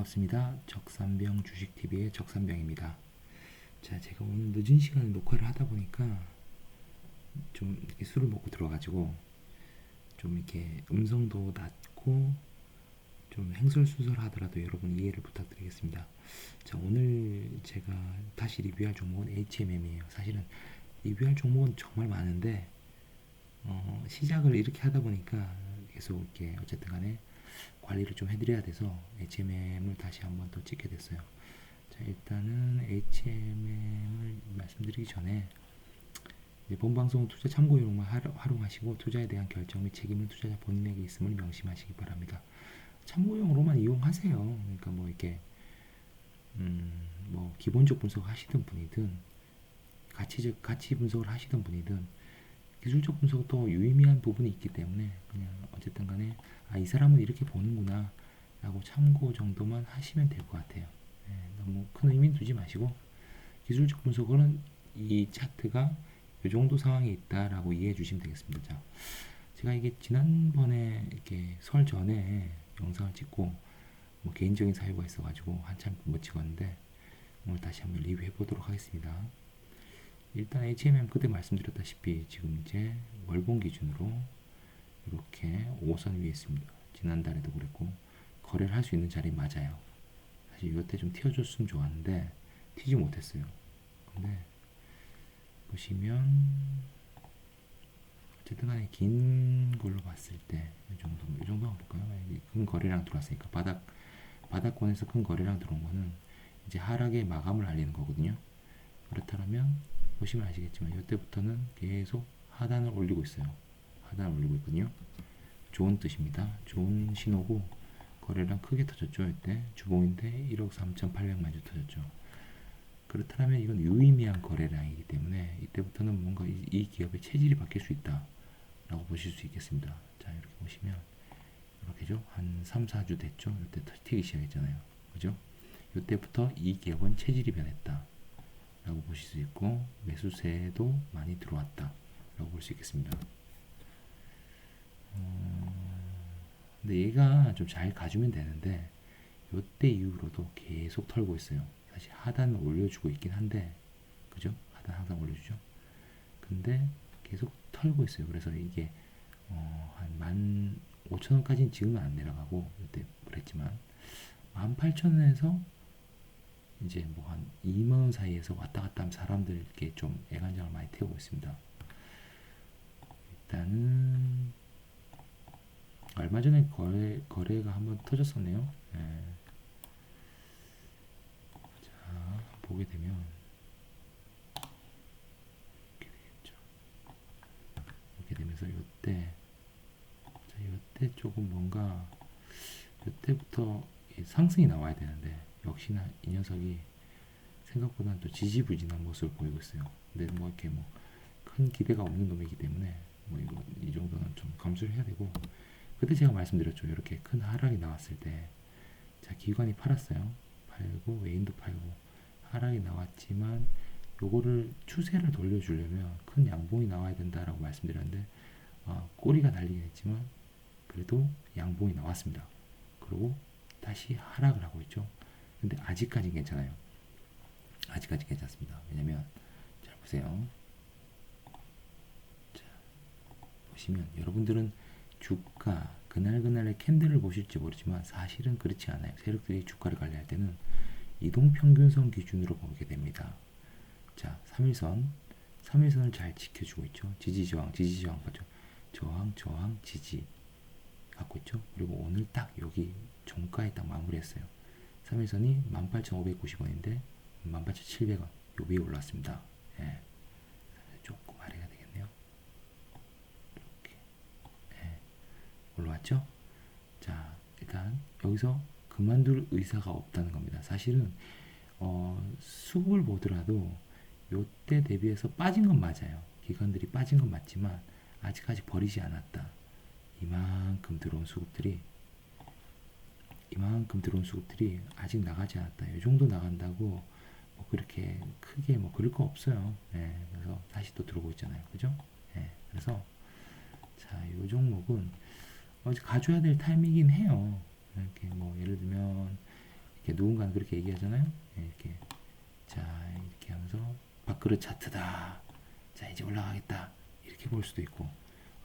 반갑습니다. 적산병 주식TV의 적산병입니다. 자, 제가 오늘 늦은 시간에 녹화를 하다 보니까 좀 이렇게 술을 먹고 들어가지고 좀 이렇게 음성도 낮고 좀 행설수설하더라도 여러분 이해를 부탁드리겠습니다. 자, 오늘 제가 다시 리뷰할 종목은 HMM이에요. 사실은 리뷰할 종목은 정말 많은데 어, 시작을 이렇게 하다 보니까 계속 이렇게 어쨌든 간에 관리를 좀 해드려야 돼서 HMM을 다시 한번 또 찍게 됐어요. 자, 일단은 HMM을 말씀드리기 전에 본 방송은 투자 참고용만 활용하시고 투자에 대한 결정 및 책임은 투자자 본인에게 있음을 명심하시기 바랍니다. 참고용으로만 이용하세요. 그러니까 뭐 이렇게 음 뭐 기본적 분석 하시던 분이든 가치적 가치 분석을 하시던 분이든 기술적 분석도 유의미한 부분이 있기 때문에 그냥 어쨌든 간에 아, 이 사람은 이렇게 보는구나 라고 참고 정도만 하시면 될 것 같아요. 네, 너무 큰 의미 두지 마시고 기술적 분석은 이 차트가 이 정도 상황이 있다라고 이해해 주시면 되겠습니다. 자, 제가 이게 지난번에 이렇게 설 전에 영상을 찍고 뭐 개인적인 사유가 있어가지고 한참 못 찍었는데 오늘 다시 한번 리뷰해 보도록 하겠습니다. 일단 HMM 그때 말씀드렸다시피 지금 이제 월봉 기준으로 이렇게 5선 위에 있습니다. 지난달에도 그랬고 거래를 할 수 있는 자리 맞아요. 사실 이때 좀 튀어줬으면 좋았는데 튀지 못했어요. 근데 보시면 어쨌든 간에 긴 걸로 봤을 때 이 정도 이 정도 볼까요? 큰 거래량 들어왔으니까 바닥 바닥권에서 큰 거래량 들어온 거는 이제 하락의 마감을 알리는 거거든요. 그렇다면 보시면 아시겠지만 이때부터는 계속 하단을 올리고 있어요. 하단을 올리고 있거든요. 좋은 뜻입니다. 좋은 신호고 거래량 크게 터졌죠. 이때 주봉인데 1억 3,800만 주 터졌죠. 그렇다면 이건 유의미한 거래량이기 때문에 이때부터는 뭔가 이, 이 기업의 체질이 바뀔 수 있다 라고 보실 수 있겠습니다. 자 이렇게 보시면 이렇게죠. 한 3, 4주 됐죠. 이때 튀기 시작했잖아요. 그죠? 이때부터 이 기업은 체질이 변했다 라고 보실 수 있고 매수세도 많이 들어왔다 라고 볼 수 있겠습니다. 어, 근데 얘가 좀 잘 가주면 되는데 이때 이후로도 계속 털고 있어요. 사실 하단을 올려주고 있긴 한데 그죠? 하단 항상 올려주죠. 근데 계속 털고 있어요. 그래서 이게 어, 한 15,000원까지는 지금은 안 내려가고 이때 그랬지만 18,000원에서 이제 뭐 한 2만 원 사이에서 왔다 갔다 하면 사람들께 좀 애간장을 많이 태우고 있습니다. 일단은 얼마 전에 거래 거래가 한번 터졌었네요. 예. 자 보게 되면 이렇게 되겠죠. 이렇게 되면서 이때 자 이때 조금 뭔가 이때부터 상승이 나와야 되는데 역시나 이 녀석이 생각보다는 또 지지부진한 모습을 보이고 있어요. 근데 뭐 이렇게 뭐 큰 기대가 없는 놈이기 때문에 뭐 이거 이 정도는 좀 감수를 해야 되고 그때 제가 말씀드렸죠. 이렇게 큰 하락이 나왔을 때 자 기관이 팔았어요. 팔고 외인도 팔고 하락이 나왔지만 요거를 추세를 돌려주려면 큰 양봉이 나와야 된다라고 말씀드렸는데 어, 꼬리가 달리긴 했지만 그래도 양봉이 나왔습니다. 그리고 다시 하락을 하고 있죠. 근데 아직까지 괜찮아요. 아직까지 괜찮습니다. 왜냐면 잘 보세요. 자, 보시면 여러분들은 주가 그날그날의 캔들을 보실지 모르지만 사실은 그렇지 않아요. 세력들이 주가를 관리할 때는 이동평균선 기준으로 보게 됩니다. 자, 3일선 3일선을 잘 지켜주고 있죠. 지지 저항, 지지 저항 봤죠. 저항, 저항, 지지 갖고 있죠. 그리고 오늘 딱 여기 종가에 딱 마무리했어요. 3일선이 18,590원인데 18,700원 요 위에 올랐습니다. 예. 조금 아래가 되겠네요. 이렇게 예. 올라왔죠? 자 일단 여기서 그만둘 의사가 없다는 겁니다. 사실은 어, 수급을 보더라도 요때 대비해서 빠진 건 맞아요. 기관들이 빠진 건 맞지만 아직까지 버리지 않았다. 이만큼 들어온 수급들이 이만큼 들어온 수급들이 아직 나가지 않았다. 이 정도 나간다고 뭐 그렇게 크게 뭐 그럴 거 없어요. 예, 그래서 다시 또 들어오고 있잖아요. 그죠? 예, 그래서 자, 이 종목은 어, 가져야 될 타이밍이긴 해요. 이렇게 뭐 예를 들면 이렇게 누군가는 그렇게 얘기하잖아요. 예, 이렇게 자 이렇게 하면서 밥그릇 차트다. 자 이제 올라가겠다. 이렇게 볼 수도 있고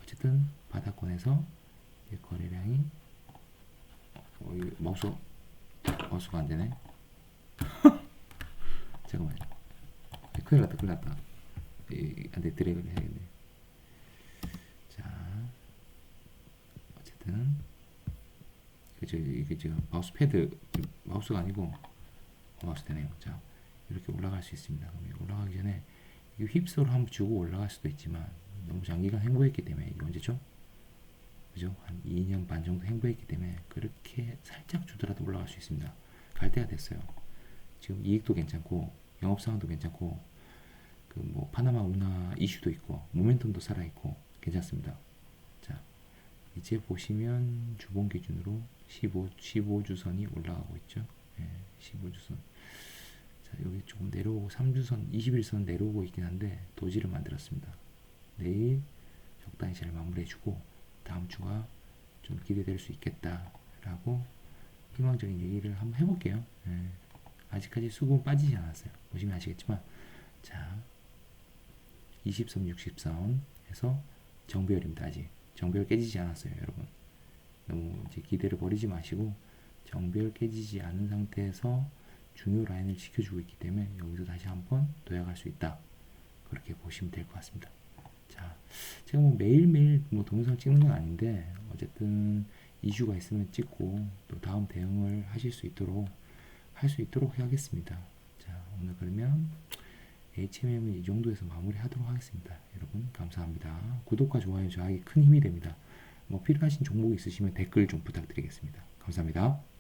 어쨌든 바닥권에서 거래량이 어, 마우스 마우스가 안 되네. 잠깐만요. 네, 큰일 났다, 큰일 났다. 이, 안 돼 드래그를 해야겠네. 자, 어쨌든 그저 이게 지금 마우스 패드 마우스가 아니고 어, 마우스 되네요. 자, 이렇게 올라갈 수 있습니다. 그럼 올라가기 전에 이 휩쓸어 한번 주고 올라갈 수도 있지만 너무 장기간 행보했기 때문에 이게 언제죠? 그죠? 한 2년 반 정도 행보했기 때문에 그렇게 살짝 주더라도 올라갈 수 있습니다. 갈 때가 됐어요. 지금 이익도 괜찮고 영업 상황도 괜찮고 그 뭐 파나마 운하 이슈도 있고 모멘텀도 살아 있고 괜찮습니다. 자 이제 보시면 주봉 기준으로 15 15주선이 올라가고 있죠. 예, 15주선. 자 여기 조금 내려오고 3주선 21선 내려오고 있긴 한데 도지를 만들었습니다. 내일 적당히 잘 마무리해주고 다음 주가 좀 기대될 수 있겠다라고 희망적인 얘기를 한번 해볼게요. 예. 아직까지 수급은 빠지지 않았어요. 보시면 아시겠지만 자 20선 60선에서 정배열입니다. 아직 정배열 깨지지 않았어요, 여러분. 너무 이제 기대를 버리지 마시고 정배열 깨지지 않은 상태에서 중요 라인을 지켜주고 있기 때문에 여기서 다시 한번 도약할 수 있다. 그렇게 보시면 될 것 같습니다. 자, 제가 뭐 매일매일 뭐 동영상 찍는 건 아닌데 어쨌든 이슈가 있으면 찍고 또 다음 대응을 하실 수 있도록 할 수 있도록 하겠습니다. 자, 오늘 그러면 HMM은 이 정도에서 마무리하도록 하겠습니다. 여러분 감사합니다. 구독과 좋아요 저에게 큰 힘이 됩니다. 뭐 필요하신 종목이 있으시면 댓글 좀 부탁드리겠습니다. 감사합니다.